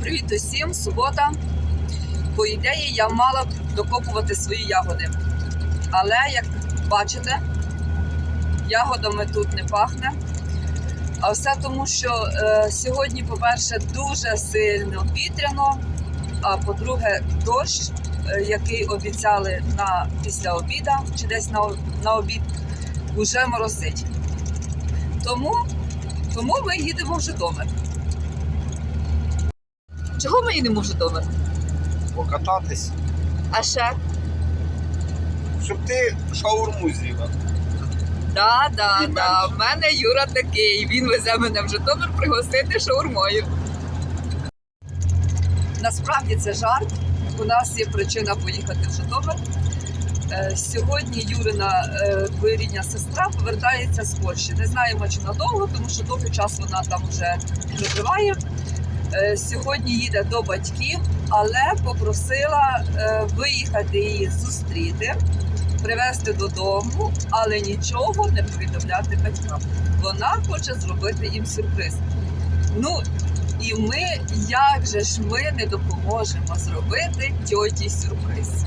Привіт усім, субота. По ідеї, я мала б докопувати свої ягоди. Але, як бачите, ягодами тут не пахне. А все тому, що е, сьогодні, по-перше, дуже сильно вітряно, а по-друге, дощ, е, який обіцяли на після обіда чи десь на, на обід, уже моросить. Тому, тому ми їдемо в Житомир. Чого ми їдемо в Житомир? покататись, А ще? щоб ти шаурму з'їла. Да, да, І да. менше. В мене Юра такий. Він везе мене в Житомир пригостити шаурмою. Насправді це жарт. У нас є причина поїхати в Житомир. Е, Сьогодні Юрина е, двоюрідня сестра повертається з Польщі. Не знаємо, чи надовго, тому що довгий час вона там вже проживає. Е, Сьогодні їде до батьків, але попросила е, виїхати її зустріти, привезти додому, але нічого не повідомляти батькам. Вона хоче зробити їм сюрприз. Ну і ми, як же ж ми не допоможемо зробити тьоті сюрприз.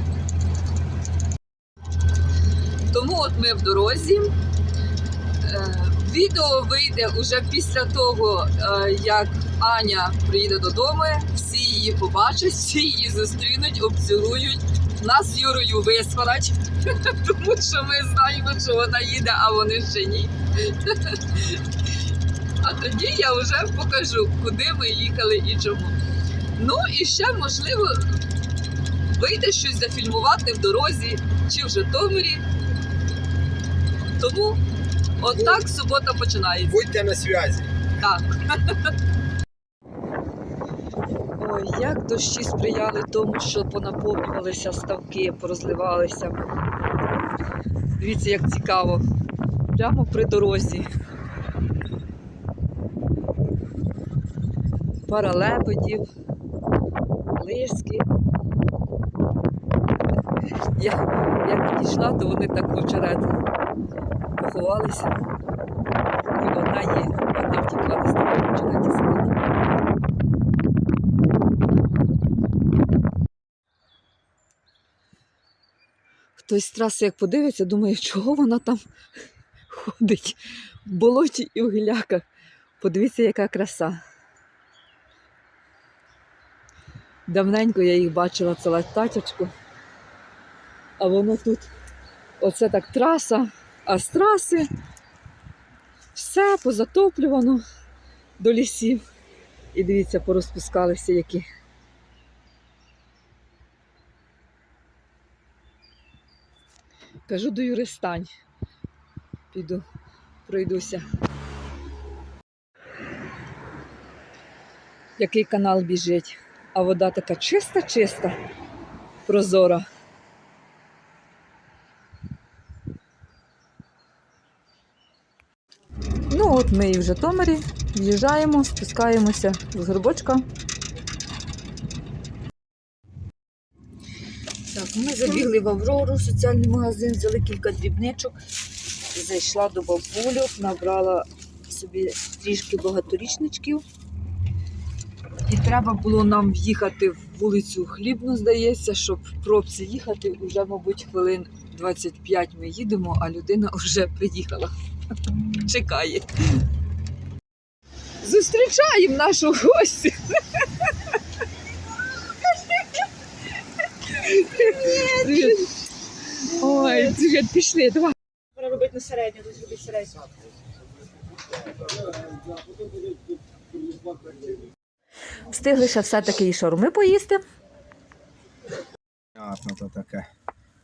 Тому от ми в дорозі. Відео вийде уже після того, е, як Аня приїде додому, всі її побачать, всі її зустрінуть, обцілують. Нас Юрою висварать, тому що ми знаємо, що вона їде, а вони ще ні. А тоді я вже покажу, куди ми їхали і чому. Ну і ще можливо вийде щось зафільмувати в дорозі чи в Житомирі. Тому отак субота починається. Будьте на зв'язі. Так. Ой, як дощі сприяли тому, що понаповнювалися ставки, порозливалися. Дивіться, як цікаво. Прямо при дорозі. Пара лебедів, лиски. Я, як підійшла, то вони так вчерет поховалися. І одна є, одна втікла десь там череті сидить. Хтось з траси, як подивиться, думає, чого вона там ходить в болоті і в гіляках. Подивіться, яка краса. Давненько я їх бачила, це лататячку. А воно тут, оце так траса, а з траси все позатоплювано до лісів. І дивіться, порозпускалися які. Кажу до Юри, стань. Піду, пройдуся. Який канал біжить, а вода така чиста-чиста, прозора. Ну, от ми і в Житомирі в'їжджаємо, спускаємося з горбочка. Так, ми забігли в Аврору, соціальний магазин, взяли кілька дрібничок. Зайшла до бабулю, набрала собі трішки багаторічничків. І треба було нам в'їхати в вулицю Хлібну, здається, щоб в пробці їхати. Уже, мабуть, хвилин 25 ми їдемо, а людина вже приїхала. Чекає. Зустрічаємо нашу гостю. Привіт. Ой, привіт, пішли, давай. Треба робити на середню, тут робити середню. Встигли ще все-таки і шаурми поїсти. Ясно, то таке.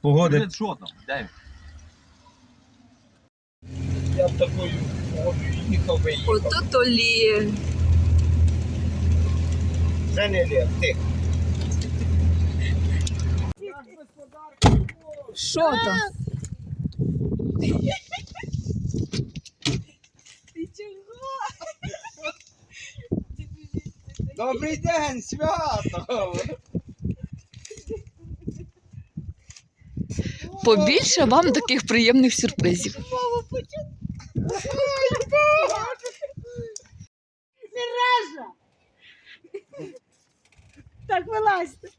Погоди. Що там? Де? Я б такою погодою їхав би їхав. Ото то лі. Це не лє, ти. Що там? Добрий день, свято! Побільше вам таких приємних сюрпризів. Так, вилазьте.